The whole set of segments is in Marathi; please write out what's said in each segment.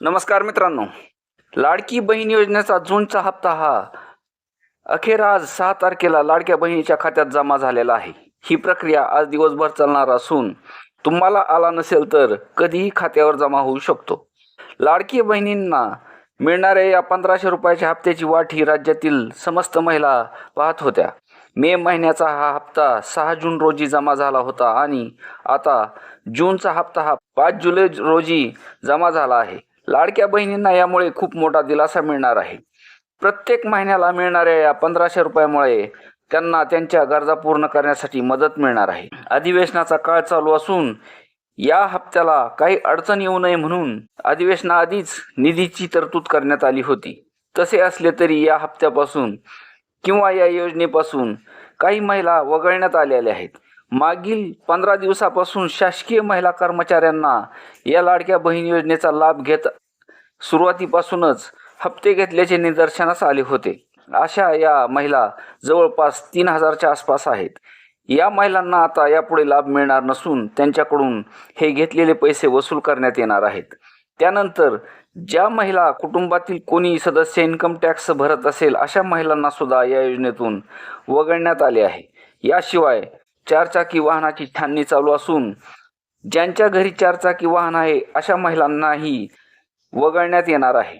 नमस्कार मित्रांनो. लाडकी बहीण योजनेचा जूनचा हप्ता हा अखेर आज सहा तारखेला लाडक्या बहिणीच्या खात्यात जमा झालेला आहे. ही प्रक्रिया आज दिवसभर चालणार असून तुम्हाला आला नसेल तर कधीही खात्यावर जमा होऊ शकतो. लाडकी बहिणींना मिळणाऱ्या या पंधराशे रुपयाच्या हप्त्याची वाट ही राज्यातील समस्त महिला पाहत होत्या. मे महिन्याचा हा हप्ता सहा जून रोजी जमा झाला होता आणि आता जूनचा हप्ता हा पाच जुलै रोजी जमा झाला आहे. लाडक्या बहिणींना यामुळे खूप मोठा दिलासा मिळणार आहे. प्रत्येक महिन्याला मिळणाऱ्या या पंधराशे रुपयामुळे त्यांना त्यांच्या गरजा पूर्ण करण्यासाठी मदत मिळणार आहे. अधिवेशनाचा काळ चालू असून या हप्त्याला काही अडचण येऊ नये म्हणून अधिवेशनाआधीच निधीची तरतूद करण्यात आली होती. तसे असले तरी या हप्त्यापासून किंवा या योजनेपासून काही महिला वगळण्यात आलेल्या आहेत. मागील पंधरा दिवसापासून शासकीय महिला कर्मचाऱ्यांना या लाडक्या बहीण योजनेचा लाभ घेत सुरुवातीपासूनच हप्ते घेतल्याचे निदर्शनास आले होते. अशा या महिला जवळपास तीन हजारच्या आसपास आहेत. या महिलांना आता यापुढे लाभ मिळणार नसून त्यांच्याकडून हे घेतलेले पैसे वसूल करण्यात येणार आहेत. त्यानंतर ज्या महिला कुटुंबातील कोणी सदस्य इन्कम टॅक्स भरत असेल अशा महिलांना सुद्धा या योजनेतून वगळण्यात आले आहे. याशिवाय चारचाकी वाहनाची छाननी चालू असून ज्यांच्या घरी चारचाकी वाहन आहे अशा महिलांनाही वगळण्यात येणार आहे.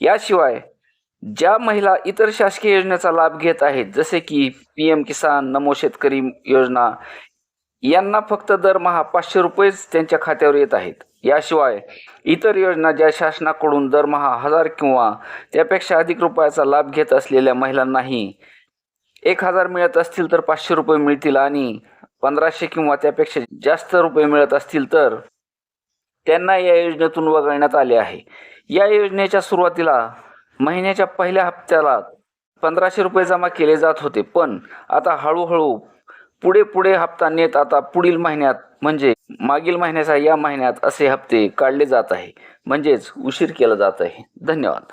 याशिवाय ज्या महिला इतर शासकीय योजनेचा लाभ घेत आहेत जसे की पी एम किसान नमो शेतकरी योजना यांना फक्त दरमहा पाचशे रुपयेच त्यांच्या खात्यावर येत आहेत. याशिवाय इतर योजना ज्या शासनाकडून दरमहा हजार किंवा त्यापेक्षा अधिक रुपयाचा लाभ घेत असलेल्या महिलांनाही एक हजार मिळत असतील तर पाचशे रुपये मिळतील आणि पंधराशे किंवा त्यापेक्षा जास्त रुपये मिळत असतील तर त्यांना या योजनेतून वगळण्यात आले आहे. या योजनेच्या सुरुवातीला महिन्याच्या पहिल्या हप्त्याला पंधराशे रुपये जमा केले जात होते पण आता हळूहळू पुढे पुढे हप्ता नेत आता पुढील महिन्यात म्हणजे मागील महिन्याचा या महिन्यात असे हप्ते काढले जात आहे. म्हणजेच उशीर केला जात आहे. धन्यवाद.